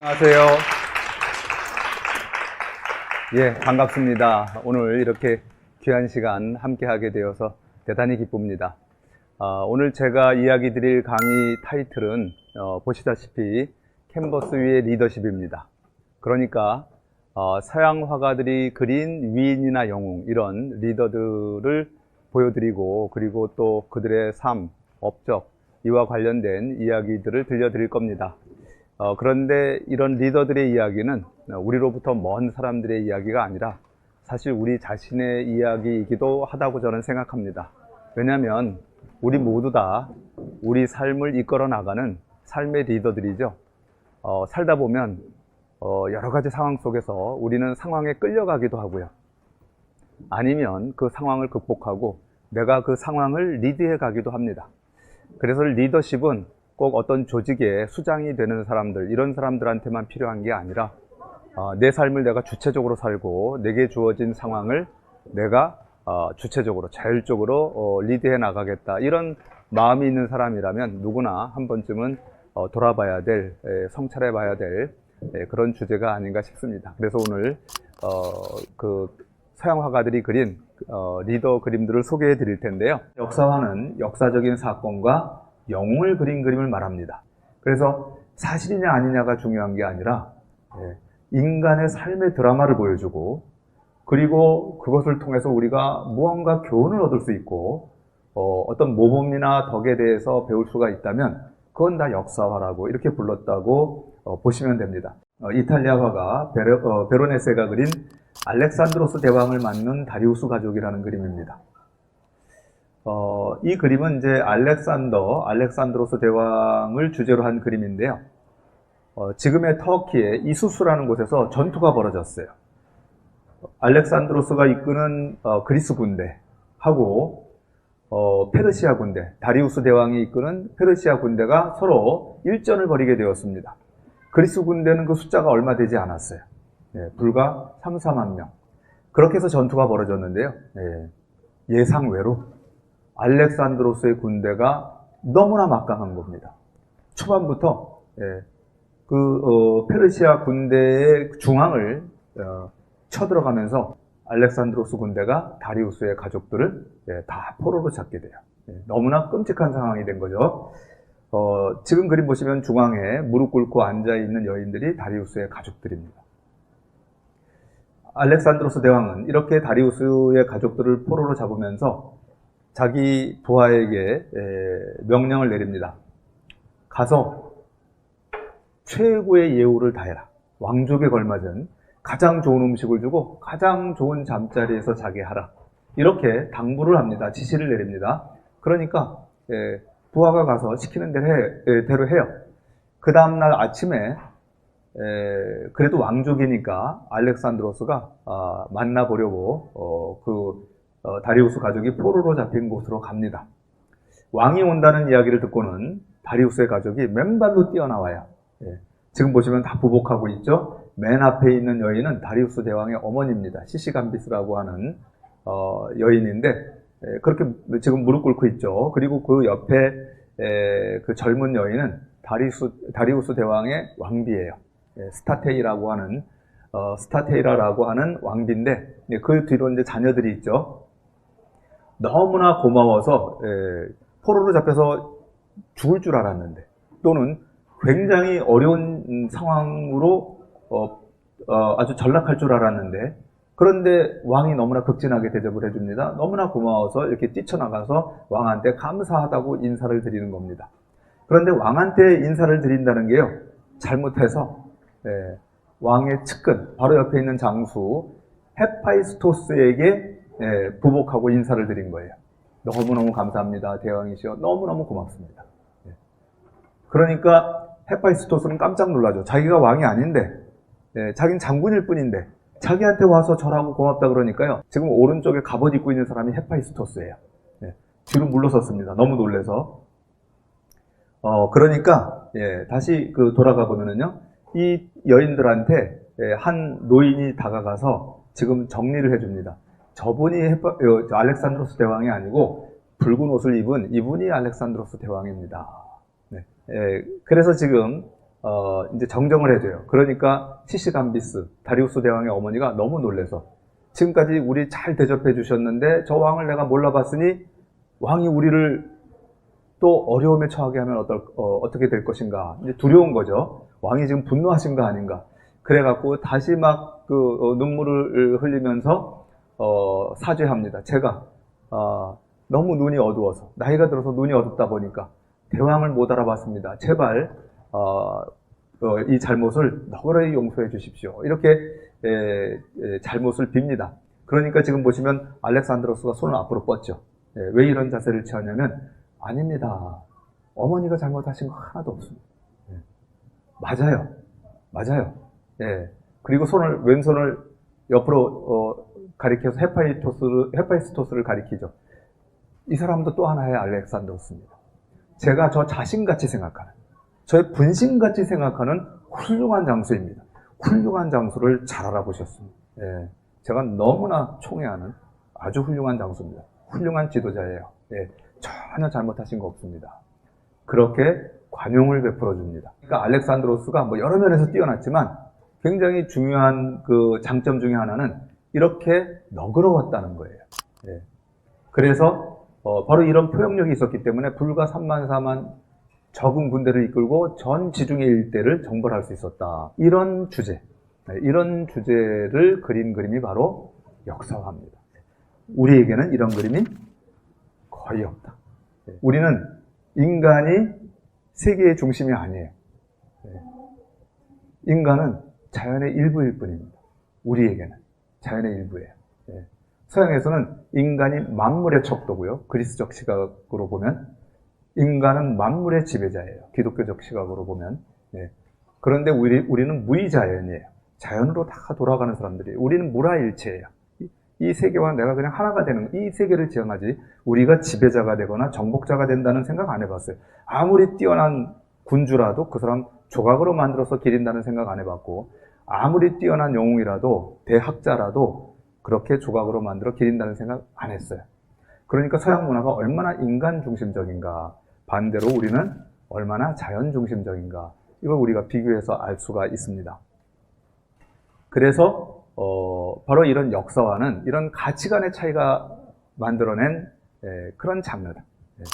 안녕하세요. 예, 반갑습니다. 오늘 이렇게 귀한 시간 함께하게 되어서 대단히 기쁩니다. 아, 오늘 제가 이야기 드릴 강의 타이틀은 어, 보시다시피 캔버스 위의 리더십입니다. 그러니까 어, 서양 화가들이 그린 위인이나 영웅 이런 리더들을 보여드리고 그리고 또 그들의 삶, 업적 이와 관련된 이야기들을 들려드릴 겁니다. 어, 그런데 이런 리더들의 이야기는 우리로부터 먼 사람들의 이야기가 아니라 사실 우리 자신의 이야기이기도 하다고 저는 생각합니다. 왜냐하면 우리 모두 다 우리 삶을 이끌어 나가는 삶의 리더들이죠. 어, 살다 보면 어, 여러 가지 상황 속에서 우리는 상황에 끌려가기도 하고요. 아니면 그 상황을 극복하고 내가 그 상황을 리드해 가기도 합니다. 그래서 리더십은 꼭 어떤 조직의 수장이 되는 사람들, 이런 사람들한테만 필요한 게 아니라 어, 내 삶을 내가 주체적으로 살고 내게 주어진 상황을 내가 어, 주체적으로 자율적으로 어, 리드해 나가겠다 이런 마음이 있는 사람이라면 누구나 한 번쯤은 어, 돌아봐야 될 에, 성찰해 봐야 될 에, 그런 주제가 아닌가 싶습니다. 그래서 오늘 어, 그 서양 화가들이 그린 어, 리더 그림들을 소개해 드릴 텐데요. 역사화는 역사적인 사건과 영웅을 그린 그림을 말합니다. 그래서 사실이냐 아니냐가 중요한 게 아니라 예, 인간의 삶의 드라마를 보여주고 그리고 그것을 통해서 우리가 무언가 교훈을 얻을 수 있고 어, 떤 모범이나 덕에 대해서 배울 수가 있다면 그건 다 역사화라고 이렇게 불렀다고 어, 보시면 됩니다. 어, 이탈리아 화가 베로, 어, 베로네세가 그린 알렉산드로스 대왕을 맞는 다리우스 가족이라는 그림입니다. 어, 이 그림은 이제 알렉산더, 알렉산드로스 대왕을 주제로 한 그림인데요. 어, 지금의 터키의 이수스라는 곳에서 전투가 벌어졌어요. 알렉산드로스가 이끄는 어, 그리스 군대하고 어, 페르시아 군대, 다리우스 대왕이 이끄는 페르시아 군대가 서로 일전을 벌이게 되었습니다. 그리스 군대는 그 숫자가 얼마 되지 않았어요. 예, 불과 3, 4만 명. 그렇게 해서 전투가 벌어졌는데요. 예, 예상 외로 알렉산드로스의 군대가 너무나 막강한 겁니다. 초반부터 예, 그 어, 페르시아 군대의 중앙을 어, 쳐들어가면서 알렉산드로스 군대가 다리우스의 가족들을 예, 다 포로로 잡게 돼요. 예, 너무나 끔찍한 상황이 된 거죠. 어, 지금 그림 보시면 중앙에 무릎 꿇고 앉아 있는 여인들이 다리우스의 가족들입니다. 알렉산드로스 대왕은 이렇게 다리우스의 가족들을 포로로 잡으면서 자기 부하에게 명령을 내립니다. 가서 최고의 예우를 다해라. 왕족에 걸맞은 가장 좋은 음식을 주고 가장 좋은 잠자리에서 자게 하라. 이렇게 당부를 합니다. 지시를 내립니다. 그러니까 부하가 가서 시키는 대로, 해, 해요. 그 다음날 아침에 그래도 왕족이니까 알렉산드로스가 아, 만나보려고 어, 그 어, 다리우스 가족이 포로로 잡힌 곳으로 갑니다. 왕이 온다는 이야기를 듣고는 다리우스의 가족이 맨발로 뛰어나와요. 예. 지금 보시면 다 부복하고 있죠. 맨 앞에 있는 여인은 다리우스 대왕의 어머니입니다. 시시감비스라고 하는 어, 여인인데 예, 그렇게 지금 무릎 꿇고 있죠. 그리고 그 옆에 에, 그 젊은 여인은 다리우스, 다리우스 대왕의 왕비예요. 예, 스타테이라고 하는 어, 스타테이라라고 하는 왕비인데 예, 그 뒤로 이제 자녀들이 있죠. 너무나 고마워서 예, 포로로 잡혀서 죽을 줄 알았는데 또는 굉장히 어려운 상황으로 어, 어, 아주 전락할 줄 알았는데 그런데 왕이 너무나 극진하게 대접을 해줍니다. 너무나 고마워서 이렇게 뛰쳐나가서 왕한테 감사하다고 인사를 드리는 겁니다. 그런데 왕한테 인사를 드린다는 게요 잘못해서 예, 왕의 측근 바로 옆에 있는 장수 헤파이스토스에게 예, 부복하고 인사를 드린 거예요. 너무너무 감사합니다. 대왕이시여. 너무너무 고맙습니다. 예. 그러니까 헤파이스토스는 깜짝 놀라죠. 자기가 왕이 아닌데, 예, 자기는 장군일 뿐인데, 자기한테 와서 절하고 고맙다 그러니까요. 지금 오른쪽에 갑옷 입고 있는 사람이 헤파이스토스예요. 예, 뒤로 물러섰습니다. 너무 놀래서. 어, 그러니까, 예, 다시 그 돌아가 보면은요, 이 여인들한테 예, 한 노인이 다가가서 지금 정리를 해줍니다. 저분이 헤파, 어, 알렉산드로스 대왕이 아니고 붉은 옷을 입은 이분이 알렉산드로스 대왕입니다. 네. 예, 그래서 지금 어, 이제 정정을 해줘요. 그러니까 시시감비스 다리우스 대왕의 어머니가 너무 놀래서 지금까지 우리 잘 대접해 주셨는데 저 왕을 내가 몰라봤으니 왕이 우리를 또 어려움에 처하게 하면 어떨, 어, 떻게될 것인가. 이제 두려운 거죠. 왕이 지금 분노하신 거 아닌가. 그래갖고 다시 막 그 눈물을 흘리면서 어, 사죄합니다. 제가 어, 너무 눈이 어두워서 나이가 들어서 눈이 어둡다 보니까 대왕을 못 알아봤습니다. 제발 어, 어, 이 잘못을 너그러이 용서해 주십시오. 이렇게 에, 에, 잘못을 빕니다. 그러니까 지금 보시면 알렉산드로스가 손을 앞으로 뻗죠. 예, 왜 이런 자세를 취하냐면 아닙니다. 어머니가 잘못하신 거 하나도 없습니다. 예, 맞아요. 맞아요. 예. 그리고 손을 왼손을 옆으로 어, 가리켜서 헤파이토스를 헤파이스토스를 가리키죠. 이 사람도 또 하나의 알렉산드로스입니다. 제가 저 자신같이 생각하는, 저의 분신같이 생각하는 훌륭한 장수입니다. 훌륭한 장수를 잘 알아보셨습니다. 예, 제가 너무나 총애하는 아주 훌륭한 장수입니다. 훌륭한 지도자예요. 예, 전혀 잘못하신 거 없습니다. 그렇게 관용을 베풀어 줍니다. 그러니까 알렉산드로스가 뭐 여러 면에서 뛰어났지만 굉장히 중요한 그 장점 중에 하나는 이렇게 너그러웠다는 거예요. 예. 그래서 어, 바로 이런 포용력이 있었기 때문에 불과 3만 4만 적은 군대를 이끌고 전 지중해 일대를 정벌할 수 있었다. 이런 주제, 네, 이런 주제를 그린 그림이 바로 역사화입니다. 우리에게는 이런 그림이 거의 없다. 네, 우리는 인간이 세계의 중심이 아니에요. 네, 인간은 자연의 일부일 뿐입니다. 우리에게는 자연의 일부예요. 예. 서양에서는 인간이 만물의 척도고요. 그리스적 시각으로 보면 인간은 만물의 지배자예요. 기독교적 시각으로 보면. 예. 그런데 우리, 우리는 무의자연이에요. 자연으로 다 돌아가는 사람들이에요. 우리는 무라일체예요. 이, 이 세계와 내가 그냥 하나가 되는 이 세계를 지향하지 우리가 지배자가 되거나 정복자가 된다는 생각 안 해봤어요. 아무리 뛰어난 군주라도 그 사람 조각으로 만들어서 기린다는 생각 안 해봤고 아무리 뛰어난 영웅이라도 대학자라도 그렇게 조각으로 만들어 기린다는 생각 안 했어요. 그러니까 서양 문화가 얼마나 인간 중심적인가 반대로 우리는 얼마나 자연 중심적인가 이걸 우리가 비교해서 알 수가 있습니다. 그래서 어, 바로 이런 역사와는 이런 가치관의 차이가 만들어낸 예, 그런 장르다. 예.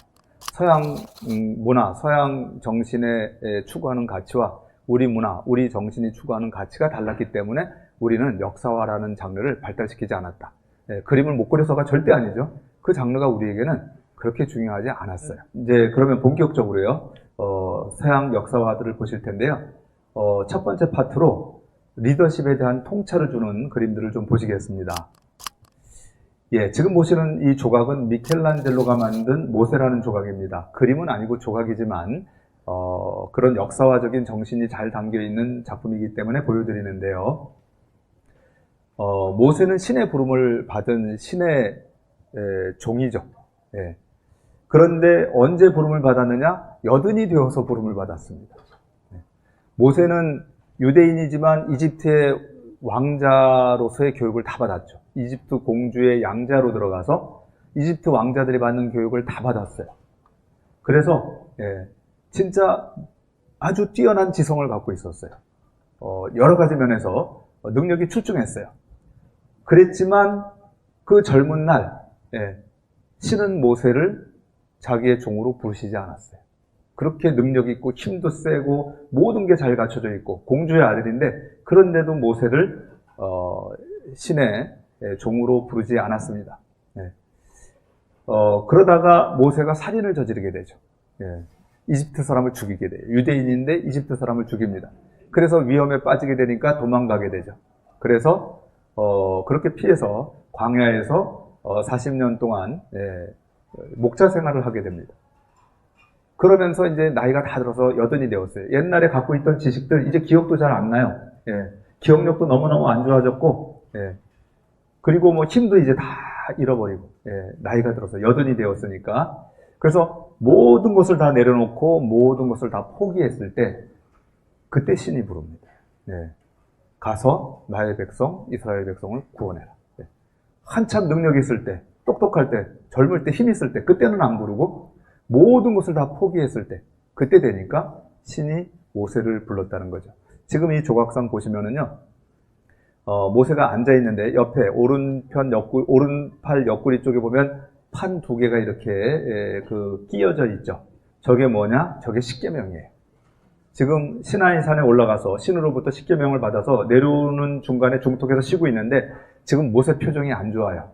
서양 음, 문화, 서양 정신에 예, 추구하는 가치와 우리 문화, 우리 정신이 추구하는 가치가 달랐기 때문에 우리는 역사화라는 장르를 발달시키지 않았다. 예, 그림을 못 그려서가 절대 아니죠. 그 장르가 우리에게는 그렇게 중요하지 않았어요. 이제 그러면 본격적으로요, 어, 서양 역사화들을 보실 텐데요. 어, 첫 번째 파트로 리더십에 대한 통찰을 주는 그림들을 좀 보시겠습니다. 예, 지금 보시는 이 조각은 미켈란젤로가 만든 모세라는 조각입니다. 그림은 아니고 조각이지만 어, 그런 역사화적인 정신이 잘 담겨 있는 작품이기 때문에 보여드리는데요. 어, 모세는 신의 부름을 받은 신의 에, 종이죠. 예. 그런데 언제 부름을 받았느냐? 여든이 되어서 부름을 받았습니다. 예. 모세는 유대인이지만 이집트의 왕자로서의 교육을 다 받았죠. 이집트 공주의 양자로 들어가서 이집트 왕자들이 받는 교육을 다 받았어요. 그래서 예, 진짜 아주 뛰어난 지성을 갖고 있었어요. 어, 여러 가지 면에서 능력이 출중했어요. 그랬지만 그 젊은 날 예, 신은 모세를 자기의 종으로 부르시지 않았어요. 그렇게 능력 있고 힘도 세고 모든 게 잘 갖춰져 있고 공주의 아들인데 그런데도 모세를 어, 신의 예, 종으로 부르지 않았습니다. 예. 어, 그러다가 모세가 살인을 저지르게 되죠. 예. 이집트 사람을 죽이게 돼요. 유대인인데 이집트 사람을 죽입니다. 그래서 위험에 빠지게 되니까 도망가게 되죠. 그래서 어, 그렇게 피해서 광야에서 어, 40년 동안 예, 목자 생활을 하게 됩니다. 그러면서 이제 나이가 다 들어서 여든이 되었어요. 옛날에 갖고 있던 지식들 이제 기억도 잘 안 나요. 예, 기억력도 너무너무 안 좋아졌고, 예, 그리고 뭐 힘도 이제 다 잃어버리고, 예, 나이가 들어서 여든이 되었으니까. 그래서 모든 것을 다 내려놓고 모든 것을 다 포기했을 때 그때 신이 부릅니다. 네. 가서 나의 백성 이스라엘 백성을 구원해라. 네. 한참 능력 있을 때, 똑똑할 때, 젊을 때, 힘 있을 때 그때는 안 부르고 모든 것을 다 포기했을 때 그때 되니까 신이 모세를 불렀다는 거죠. 지금 이 조각상 보시면은요, 어, 모세가 앉아 있는데 옆에 오른편 옆구 오른팔 옆구리 쪽에 보면 판 두 개가 이렇게 에, 그 끼어져 있죠. 저게 뭐냐? 저게 십계명이에요. 지금 시나이산에 올라가서 신으로부터 십계명을 받아서 내려오는 중간에 중턱에서 쉬고 있는데 지금 모세 표정이 안 좋아요.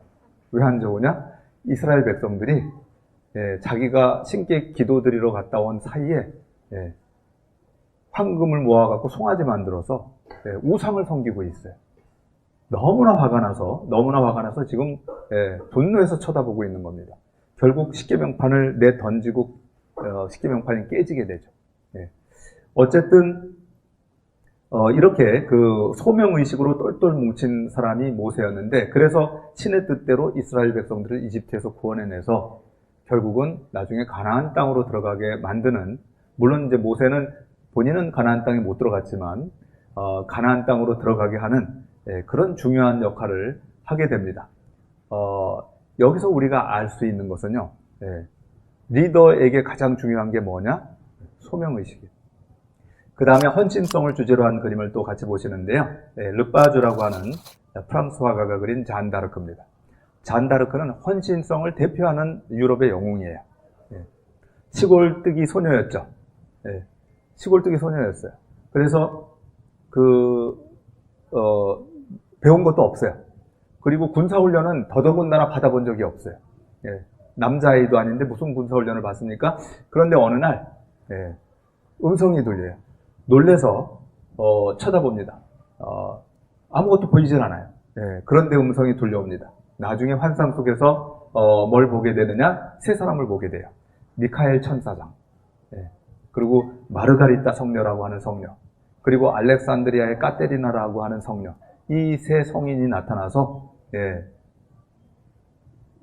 왜 안 좋으냐? 이스라엘 백성들이 예, 자기가 신께 기도드리러 갔다 온 사이에 예, 황금을 모아갖고 송아지 만들어서 예, 우상을 섬기고 있어요. 너무나 화가 나서 너무나 화가 나서 지금 예, 분노해서 쳐다보고 있는 겁니다. 결국 십계명판을 내 던지고 어, 십계명판이 깨지게 되죠. 예. 어쨌든 어, 이렇게 그 소명 의식으로 똘똘 뭉친 사람이 모세였는데 그래서 신의 뜻대로 이스라엘 백성들을 이집트에서 구원해내서 결국은 나중에 가나안 땅으로 들어가게 만드는 물론 이제 모세는 본인은 가나안 땅에 못 들어갔지만 어, 가나안 땅으로 들어가게 하는 예, 그런 중요한 역할을 하게 됩니다. 어, 여기서 우리가 알 수 있는 것은요, 예, 리더에게 가장 중요한 게 뭐냐? 소명의식이에요. 그 다음에 헌신성을 주제로 한 그림을 또 같이 보시는데요. 예, 르빠주라고 하는 프랑스 화가가 그린 잔다르크입니다. 잔다르크는 헌신성을 대표하는 유럽의 영웅이에요. 예, 시골뜨기 소녀였죠. 예, 시골뜨기 소녀였어요. 그래서 그 어, 배운 것도 없어요. 그리고 군사훈련은 더더군다나 받아본 적이 없어요. 예, 남자아이도 아닌데 무슨 군사훈련을 받습니까? 그런데 어느 날, 예, 음성이 들려요. 놀래서, 어, 쳐다봅니다. 어, 아무것도 보이질 않아요. 예, 그런데 음성이 들려옵니다. 나중에 환상 속에서, 어, 뭘 보게 되느냐? 세 사람을 보게 돼요. 미카엘 천사장. 예, 그리고 마르가리타 성녀라고 하는 성녀. 그리고 알렉산드리아의 까테리나라고 하는 성녀. 이 세 성인이 나타나서 예,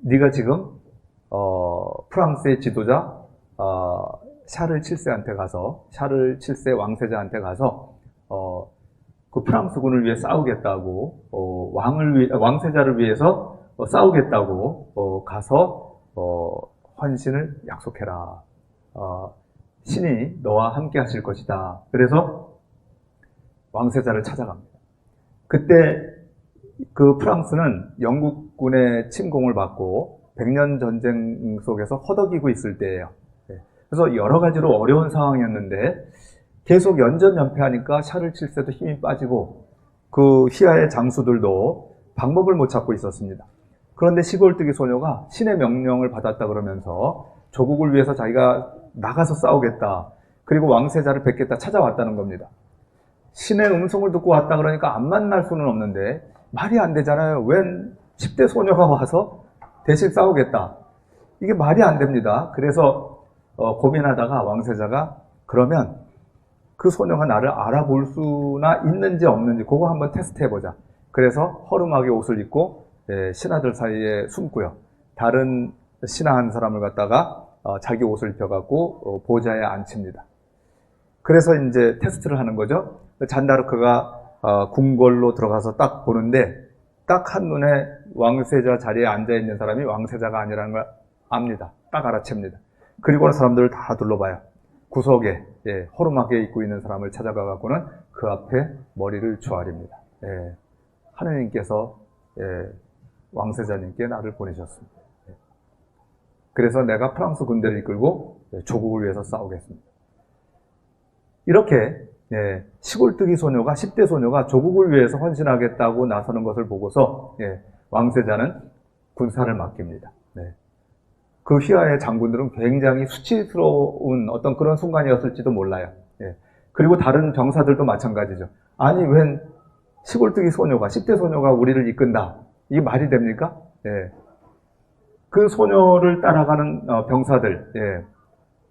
네가 지금 어, 프랑스의 지도자 어, 샤를 7세한테 가서 샤를 7세 왕세자한테 가서 어, 그 프랑스군을 위해 싸우겠다고 어, 왕을 위 왕세자를 위해서 어, 싸우겠다고 어, 가서 어, 헌신을 약속해라. 어, 신이 너와 함께 하실 것이다. 그래서 왕세자를 찾아갑니다. 그때 그 프랑스는 영국군의 침공을 받고 백년 전쟁 속에서 허덕이고 있을 때예요. 예. 그래서 여러 가지로 어려운 상황이었는데 계속 연전연패하니까 샤를 7세도 힘이 빠지고 그 휘하의 장수들도 방법을 못 찾고 있었습니다. 그런데 시골뜨기 소녀가 신의 명령을 받았다 그러면서 조국을 위해서 자기가 나가서 싸우겠다. 그리고 왕세자를 뵙겠다 찾아왔다는 겁니다. 신의 음성을 듣고 왔다 그러니까 안 만날 수는 없는데 말이 안 되잖아요. 웬 10대 소녀가 와서 대신 싸우겠다. 이게 말이 안 됩니다. 그래서 어, 고민하다가 왕세자가 그러면 그 소녀가 나를 알아볼 수나 있는지 없는지 그거 한번 테스트 해보자. 그래서 허름하게 옷을 입고 예, 신하들 사이에 숨고요. 다른 신하 한 사람을 갖다가 어, 자기 옷을 입혀갖고 어, 보좌에 앉힙니다. 그래서 이제 테스트를 하는 거죠. 잔다르크가 어, 궁궐로 들어가서 딱 보는데 딱 한눈에 왕세자 자리에 앉아 있는 사람이 왕세자가 아니라는 걸 압니다. 딱 알아챕니다. 그리고는 사람들을 다 둘러봐요. 구석에 예, 허름하게 입고 있는 사람을 찾아가 갖고는 그 앞에 머리를 조아립니다. 예, 하느님께서 예, 왕세자님께 나를 보내셨습니다. 예. 그래서 내가 프랑스 군대를 이끌고 예, 조국을 위해서 싸우겠습니다. 이렇게 예, 시골뜨기 소녀가 10대 소녀가 조국을 위해서 헌신하겠다고 나서는 것을 보고서 예, 왕세자는 군사를 맡깁니다. 네. 그 휘하의 장군들은 굉장히 수치스러운 어떤 그런 순간이었을지도 몰라요. 예. 그리고 다른 병사들도 마찬가지죠. 아니 웬 시골뜨기 소녀가 10대 소녀가 우리를 이끈다. 이게 말이 됩니까? 예. 그 소녀를 따라가는 어, 병사들 예.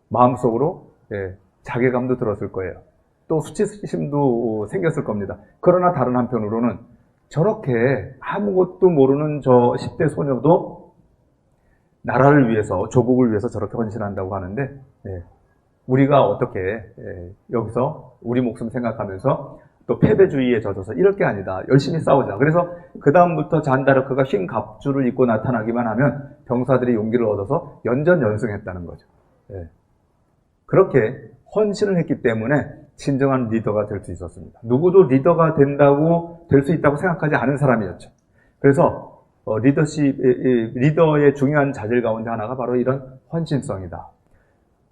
마음속으로 예, 자괴감도 들었을 거예요. 또 수치심도 생겼을 겁니다. 그러나 다른 한편으로는 저렇게 아무것도 모르는 저 10대 소녀도 나라를 위해서, 조국을 위해서 저렇게 헌신한다고 하는데, 예, 우리가 어떻게 예, 여기서 우리 목숨 생각하면서 또 패배주의에 젖어서 이럴 게 아니다. 열심히 싸우자. 그래서 그 다음부터 잔다르크가 흰 갑주를 입고 나타나기만 하면 병사들이 용기를 얻어서 연전 연승했다는 거죠. 예. 그렇게 헌신을 했기 때문에 진정한 리더가 될 수 있었습니다. 누구도 리더가 된다고 될 수 있다고 생각하지 않은 사람이었죠. 그래서 어, 리더십, 리더의 중요한 자질 가운데 하나가 바로 이런 헌신성이다.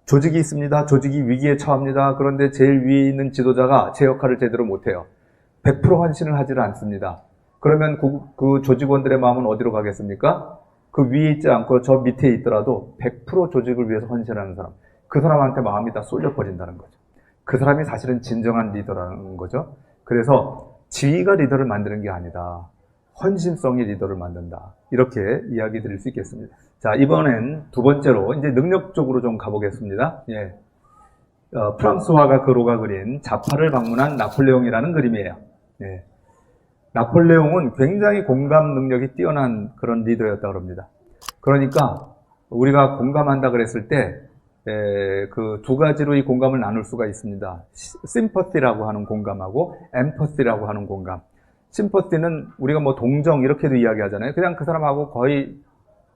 조직이 있습니다. 조직이 위기에 처합니다. 그런데 제일 위에 있는 지도자가 제 역할을 제대로 못해요. 100% 헌신을 하지를 않습니다. 그러면 그, 그 조직원들의 마음은 어디로 가겠습니까? 그 위에 있지 않고 저 밑에 있더라도 100% 조직을 위해서 헌신하는 사람. 그 사람한테 마음이 다 쏠려버린다는 거죠. 그 사람이 사실은 진정한 리더라는 거죠. 그래서 지위가 리더를 만드는 게 아니다. 헌신성이 리더를 만든다. 이렇게 이야기 드릴 수 있겠습니다. 자, 이번엔 두 번째로 이제 능력 쪽으로 좀 가보겠습니다. 예. 어, 프랑스 화가 그로가 그린 자파를 방문한 나폴레옹이라는 그림이에요. 예. 나폴레옹은 굉장히 공감 능력이 뛰어난 그런 리더였다고 합니다. 그러니까 우리가 공감한다 그랬을 때, 그 두 가지로 이 공감을 나눌 수가 있습니다. 심퍼티라고 하는 공감하고 엠퍼티라고 하는 공감. 심퍼티는 우리가 뭐 동정 이렇게도 이야기하잖아요. 그냥 그 사람하고 거의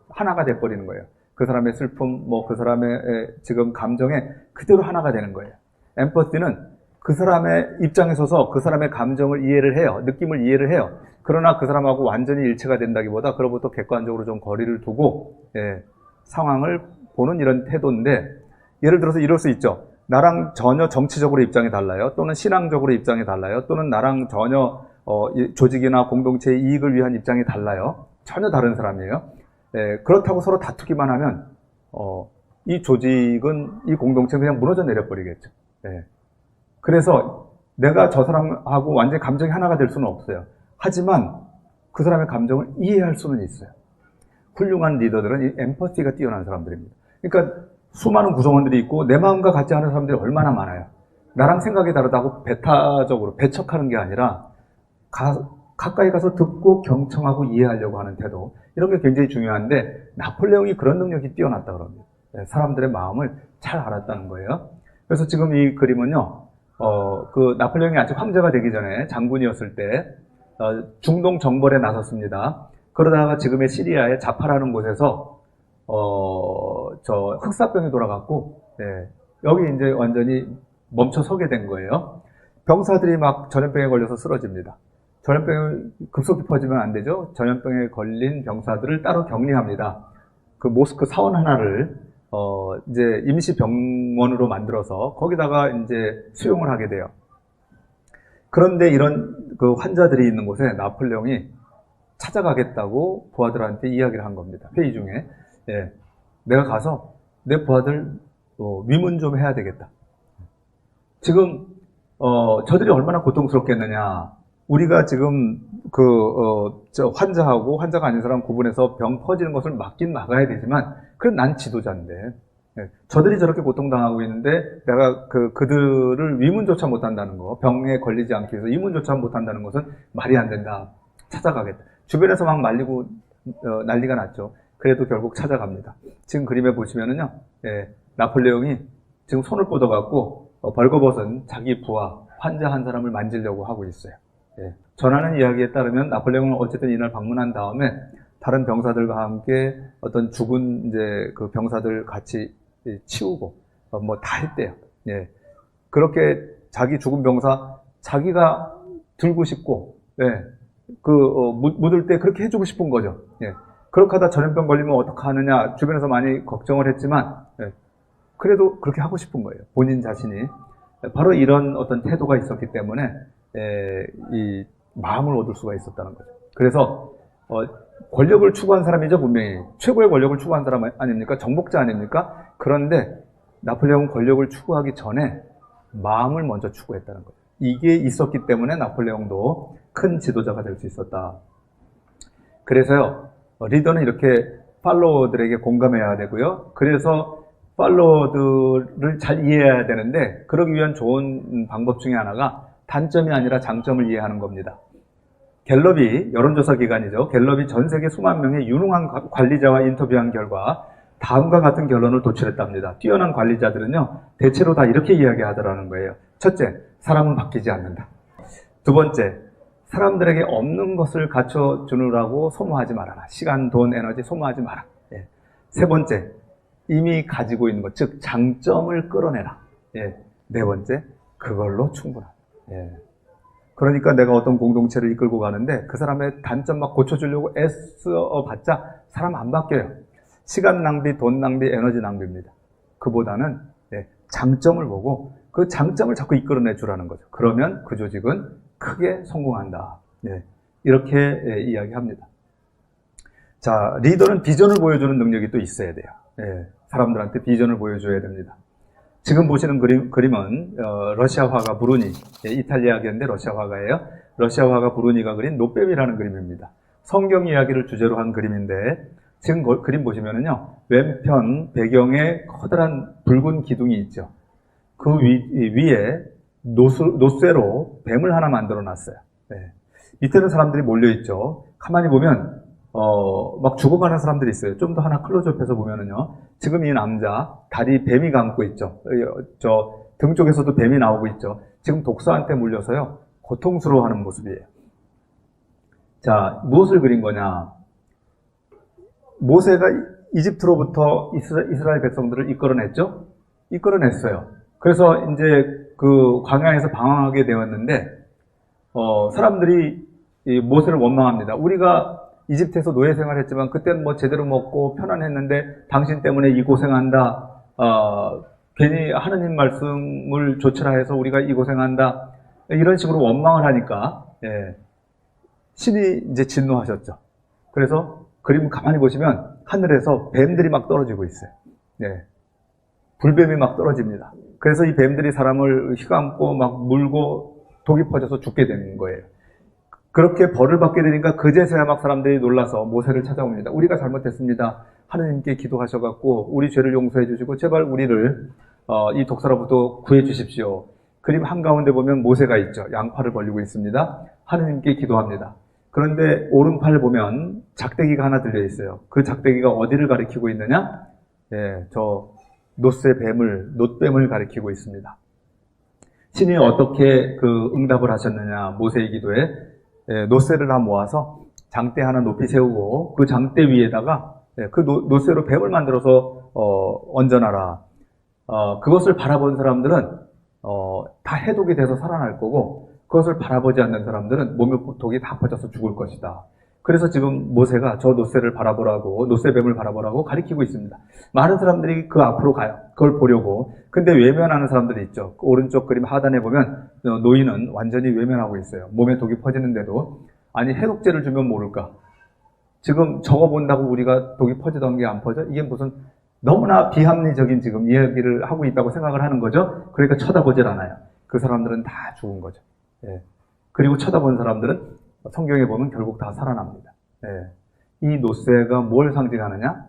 하나가 돼버리는 거예요. 그 사람의 슬픔, 뭐 그 사람의 에, 지금 감정에 그대로 하나가 되는 거예요. 엠퍼티는 그 사람의 입장에 서서 그 사람의 감정을 이해를 해요. 느낌을 이해를 해요. 그러나 그 사람하고 완전히 일체가 된다기보다 그로부터 객관적으로 좀 거리를 두고 예, 상황을 보는 이런 태도인데 예를 들어서 이럴 수 있죠. 나랑 전혀 정치적으로 입장이 달라요. 또는 신앙적으로 입장이 달라요. 또는 나랑 전혀 어, 이 조직이나 공동체의 이익을 위한 입장이 달라요. 전혀 다른 사람이에요. 예, 그렇다고 서로 다투기만 하면 어, 이 조직은 이 공동체는 그냥 무너져 내려버리겠죠. 예. 그래서 내가 저 사람하고 완전히 감정이 하나가 될 수는 없어요. 하지만 그 사람의 감정을 이해할 수는 있어요. 훌륭한 리더들은 이 엠퍼티가 뛰어난 사람들입니다. 그러니까 수많은 구성원들이 있고 내 마음과 같지 않은 사람들이 얼마나 많아요. 나랑 생각이 다르다고 배타적으로 배척하는 게 아니라 가, 가까이 가서 듣고 경청하고 이해하려고 하는 태도 이런 게 굉장히 중요한데 나폴레옹이 그런 능력이 뛰어났다 그럽니다. 네, 사람들의 마음을 잘 알았다는 거예요. 그래서 지금 이 그림은요, 어, 그 나폴레옹이 아직 황제가 되기 전에 장군이었을 때 어, 중동 정벌에 나섰습니다. 그러다가 지금의 시리아의 자파라는 곳에서 어, 저 흑사병이 돌아갔고 네, 여기 이제 완전히 멈춰 서게 된 거예요. 병사들이 막 전염병에 걸려서 쓰러집니다. 전염병이 급속히 퍼지면 안 되죠. 전염병에 걸린 병사들을 따로 격리합니다. 그 모스크 사원 하나를 어 이제 임시 병원으로 만들어서 거기다가 이제 수용을 하게 돼요. 그런데 이런 그 환자들이 있는 곳에 나폴레옹이 찾아가겠다고 부하들한테 이야기를 한 겁니다. 회의 중에 예, 내가 가서 내 부하들 어, 위문 좀 해야 되겠다. 지금 어, 저들이 얼마나 고통스럽겠느냐. 우리가 지금 그, 어, 저 환자하고 환자가 아닌 사람 구분해서 병 퍼지는 것을 막긴 막아야 되지만, 그럼 난 지도자인데. 예, 저들이 저렇게 고통당하고 있는데, 내가 그, 그들을 위문조차 못한다는 거, 병에 걸리지 않기 위해서 위문조차 못한다는 것은 말이 안 된다. 찾아가겠다. 주변에서 막 말리고, 어, 난리가 났죠. 그래도 결국 찾아갑니다. 지금 그림에 보시면은요, 예, 나폴레옹이 지금 손을 뻗어갖고, 어, 벌거벗은 자기 부하, 환자 한 사람을 만지려고 하고 있어요. 예. 전하는 이야기에 따르면 나폴레옹은 어쨌든 이날 방문한 다음에 다른 병사들과 함께 어떤 죽은 이제 그 병사들 같이 치우고 뭐 다 했대요. 예. 그렇게 자기 죽은 병사 자기가 들고 싶고 예. 그 어, 묻- 묻을 때 그렇게 해주고 싶은 거죠. 예. 그렇게 하다 전염병 걸리면 어떡 하느냐 주변에서 많이 걱정을 했지만 예. 그래도 그렇게 하고 싶은 거예요. 본인 자신이 바로 이런 어떤 태도가 있었기 때문에 에, 이 마음을 얻을 수가 있었다는 거죠. 그래서 어, 권력을 추구한 사람이죠 분명히 최고의 권력을 추구한 사람 아닙니까? 정복자 아닙니까? 그런데 나폴레옹은 권력을 추구하기 전에 마음을 먼저 추구했다는 거죠. 이게 있었기 때문에 나폴레옹도 큰 지도자가 될 수 있었다. 그래서요 어, 리더는 이렇게 팔로워들에게 공감해야 되고요. 그래서 팔로워들을 잘 이해해야 되는데 그러기 위한 좋은 방법 중에 하나가 단점이 아니라 장점을 이해하는 겁니다. 갤럽이 여론조사 기관이죠. 갤럽이 전 세계 수만 명의 유능한 과- 관리자와 인터뷰한 결과 다음과 같은 결론을 도출했답니다. 뛰어난 관리자들은요, 대체로 다 이렇게 이야기하더라는 거예요. 첫째, 사람은 바뀌지 않는다. 두 번째, 사람들에게 없는 것을 갖춰 주느라고 소모하지 말아라. 시간, 돈, 에너지 소모하지 마라. 예. 세 번째, 이미 가지고 있는 것, 즉 장점을 끌어내라. 예. 네 번째, 그걸로 충분합니다. 예. 그러니까 내가 어떤 공동체를 이끌고 가는데 그 사람의 단점 막 고쳐주려고 애써 봤자 사람 안 바뀌어요. 시간 낭비, 돈 낭비, 에너지 낭비입니다. 그보다는 예, 장점을 보고 그 장점을 자꾸 이끌어내 주라는 거죠. 그러면 그 조직은 크게 성공한다. 예, 이렇게 예, 이야기합니다. 자, 리더는 비전을 보여주는 능력이 또 있어야 돼요. 예, 사람들한테 비전을 보여줘야 됩니다. 지금 보시는 그림, 그림 은 어, 러시아 화가 브루니, 예, 이탈리아 계인데 러시아 화가예요. 러시아 화가 브루니가 그린 노뱀이라는 그림입니다. 성경 이야기를 주제로 한 그림인데 지금 거- 그림 보시면은요 왼편 배경에 커다란 붉은 기둥이 있죠. 그 위, 이 위에 노쇠로 뱀을 하나 만들어 놨어요. 네. 밑에는 사람들이 몰려 있죠. 가만히 보면 어, 막 죽어가는 사람들이 있어요. 좀 더 하나 클로즈업해서 보면은요. 지금 이 남자 다리 뱀이 감고 있죠. 저 등 쪽에서도 뱀이 나오고 있죠. 지금 독사한테 물려서요. 고통스러워 하는 모습이에요. 자, 무엇을 그린 거냐? 모세가 이집트로부터 이스라, 이스라엘 백성들을 이끌어냈죠? 이끌어냈어요. 그래서 이제 그 광야에서 방황하게 되었는데, 어, 사람들이 이 모세를 원망합니다. 우리가 이집트에서 노예 생활했지만 그때는 뭐 제대로 먹고 편안했는데 당신 때문에 이 고생한다. 어, 괜히 하느님 말씀을 조치라 해서 우리가 이 고생한다. 이런 식으로 원망을 하니까 예, 신이 이제 진노하셨죠. 그래서 그림 가만히 보시면 하늘에서 뱀들이 막 떨어지고 있어요. 예. 불뱀이 막 떨어집니다. 그래서 이 뱀들이 사람을 휘감고 막 물고 독이 퍼져서 죽게 되는 거예요. 그렇게 벌을 받게 되니까 그제서야 막 사람들이 놀라서 모세를 찾아옵니다. 우리가 잘못했습니다. 하느님께 기도하셔갖고 우리 죄를 용서해 주시고 제발 우리를 어, 이 독사로부터 구해 주십시오. 그림 한가운데 보면 모세가 있죠. 양팔을 벌리고 있습니다. 하느님께 기도합니다. 그런데 오른팔 보면 작대기가 하나 들려 있어요. 그 작대기가 어디를 가리키고 있느냐? 예, 저 노쇠 뱀을 노뱀을 가리키고 있습니다. 신이 어떻게 그 응답을 하셨느냐? 모세의 기도에 예, 노쇠를 다 모아서 장대 하나 높이 세우고 그 장대 위에다가 예, 그 노, 노쇠로 뱀을 만들어서 어, 얹어놔라. 어, 그것을 바라본 사람들은 어, 다 해독이 돼서 살아날 거고 그것을 바라보지 않는 사람들은 몸에 독이 다 퍼져서 죽을 것이다. 그래서 지금 모세가 저 노쇠를 바라보라고 노쇠뱀을 바라보라고 가리키고 있습니다. 많은 사람들이 그 앞으로 가요. 그걸 보려고. 근데 외면하는 사람들이 있죠. 그 오른쪽 그림 하단에 보면 어, 노인은 완전히 외면하고 있어요. 몸에 독이 퍼지는데도 아니 해독제를 주면 모를까. 지금 저거 본다고 우리가 독이 퍼지던 게 안 퍼져? 이게 무슨 너무나 비합리적인 지금 이야기를 하고 있다고 생각을 하는 거죠. 그러니까 쳐다보질 않아요. 그 사람들은 다 죽은 거죠. 예. 그리고 쳐다본 사람들은 성경에 보면 결국 다 살아납니다. 예. 이 노쇠가 뭘 상징하느냐?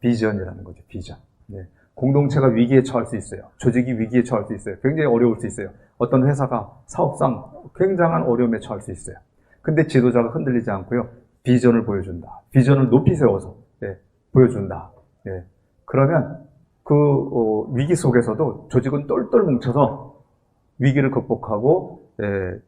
비전이라는 거죠. 비전. 예. 공동체가 위기에 처할 수 있어요. 조직이 위기에 처할 수 있어요. 굉장히 어려울 수 있어요. 어떤 회사가 사업상 굉장한 어려움에 처할 수 있어요. 근데 지도자가 흔들리지 않고요. 비전을 보여준다. 비전을 높이 세워서 예, 보여준다. 예. 그러면 그 어, 위기 속에서도 조직은 똘똘 뭉쳐서 위기를 극복하고 예,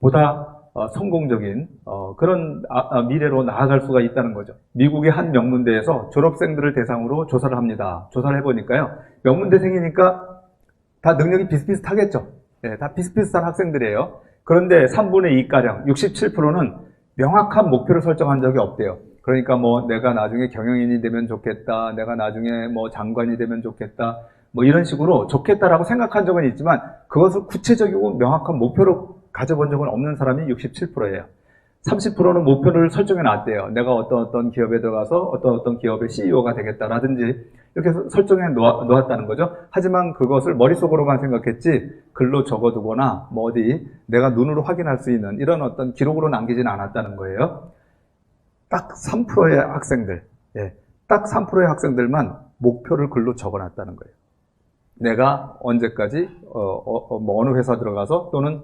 보다 어, 성공적인 어, 그런 아- 아, 미래로 나아갈 수가 있다는 거죠. 미국의 한 명문대에서 졸업생들을 대상으로 조사를 합니다. 조사를 해보니까요. 명문대생이니까 다 능력이 비슷비슷하겠죠. 예, 다 비슷비슷한 학생들이에요. 그런데 3분의 2가량, 67%는 명확한 목표를 설정한 적이 없대요. 그러니까 뭐 내가 나중에 경영인이 되면 좋겠다, 내가 나중에 뭐 장관이 되면 좋겠다, 뭐 이런 식으로 좋겠다라고 생각한 적은 있지만 그것을 구체적이고 명확한 목표로 가져본 적은 없는 사람이 67%예요. 30%는 목표를 설정해 놨대요. 내가 어떤 어떤 기업에 들어가서 어떤 어떤 기업의 CEO가 되겠다라든지 이렇게 설정해 놓아- 놓았다는 거죠. 하지만 그것을 머릿속으로만 생각했지 글로 적어두거나 뭐 어디 내가 눈으로 확인할 수 있는 이런 어떤 기록으로 남기지는 않았다는 거예요. 딱 3%의 학생들, 예, 딱 3%의 학생들만 목표를 글로 적어놨다는 거예요. 내가 언제까지 어, 어, 어, 뭐 어느 회사 들어가서 또는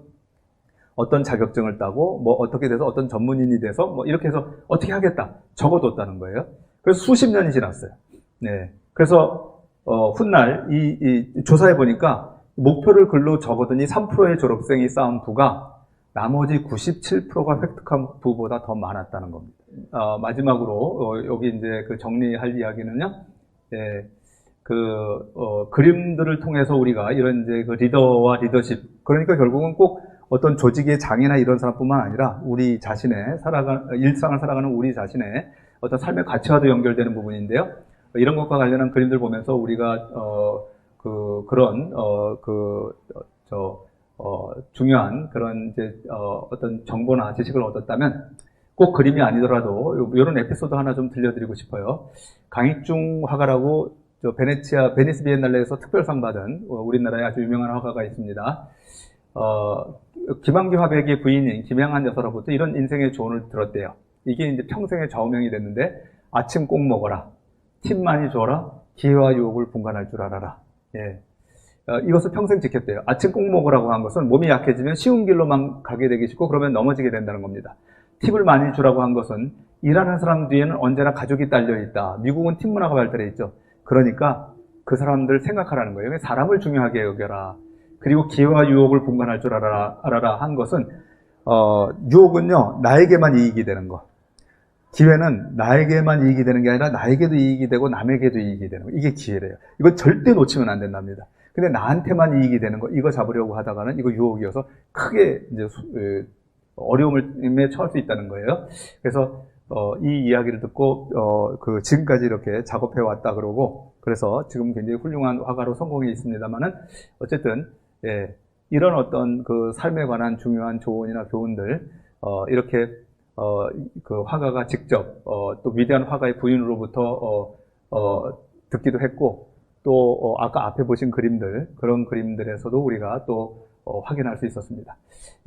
어떤 자격증을 따고 뭐 어떻게 돼서 어떤 전문인이 돼서 뭐 이렇게 해서 어떻게 하겠다 적어뒀다는 거예요. 그래서 수십 년이 지났어요. 네. 그래서 어, 훗날 이, 이 조사해 보니까 목표를 글로 적어더니 3%의 졸업생이 쌓은 부가 나머지 97%가 획득한 부보다 더 많았다는 겁니다. 어, 마지막으로 어, 여기 이제 그 정리할 이야기는요. 예, 그, 어, 그림들을 통해서 우리가 이런 이제 그 리더와 리더십, 그러니까 결국은 꼭 어떤 조직의 장이나 이런 사람뿐만 아니라 우리 자신의 살아가, 일상을 살아가는 우리 자신의 어떤 삶의 가치와도 연결되는 부분인데요. 이런 것과 관련한 그림들 보면서 우리가, 어, 그, 그런, 어, 그, 어, 중요한 그런 이제, 어, 어떤 정보나 지식을 얻었다면 꼭 그림이 아니더라도 이런 에피소드 하나 좀 들려드리고 싶어요. 강익중 화가라고 저 베네치아 베니스 비엔날레에서 특별상 받은 어, 우리나라의 아주 유명한 화가가 있습니다. 어, 김한규 화백의 부인인 김양한 여사로부터 이런 인생의 조언을 들었대요. 이게 이제 평생의 좌우명이 됐는데 아침 꼭 먹어라, 팁 많이 줘라, 기회와 유혹을 분간할 줄 알아라. 예. 어, 이것을 평생 지켰대요. 아침 꼭 먹으라고 한 것은 몸이 약해지면 쉬운 길로만 가게 되기 쉽고 그러면 넘어지게 된다는 겁니다. 팁을 많이 주라고 한 것은 일하는 사람 뒤에는 언제나 가족이 딸려 있다. 미국은 팁 문화가 발달해 있죠. 그러니까 그 사람들 생각하라는 거예요. 사람을 중요하게 여겨라. 그리고 기회와 유혹을 분간할 줄 알아라, 알아라 한 것은 어, 유혹은요 나에게만 이익이 되는 거. 기회는 나에게만 이익이 되는 게 아니라 나에게도 이익이 되고 남에게도 이익이 되는 거. 이게 기회래요. 이거 절대 놓치면 안 된답니다. 근데 나한테만 이익이 되는 거, 이거 잡으려고 하다가는 이거 유혹이어서 크게 이제 어려움에 처할 수 있다는 거예요. 그래서 어, 이 이야기를 듣고 어, 그 지금까지 이렇게 작업해 왔다 그러고 그래서 지금 굉장히 훌륭한 화가로 성공해 있습니다만은 어쨌든 예, 이런 어떤 그 삶에 관한 중요한 조언이나 교훈들 어, 이렇게 어, 그 화가가 직접 어, 또 위대한 화가의 부인으로부터 어, 어, 듣기도 했고 또 어, 아까 앞에 보신 그림들 그런 그림들에서도 우리가 또 어, 확인할 수 있었습니다.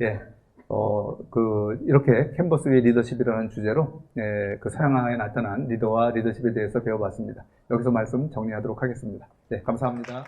예. 어, 그, 이렇게 캔버스 위의 리더십이라는 주제로, 예, 그 서양화에 나타난 리더와 리더십에 대해서 배워봤습니다. 여기서 말씀 정리하도록 하겠습니다. 네, 감사합니다.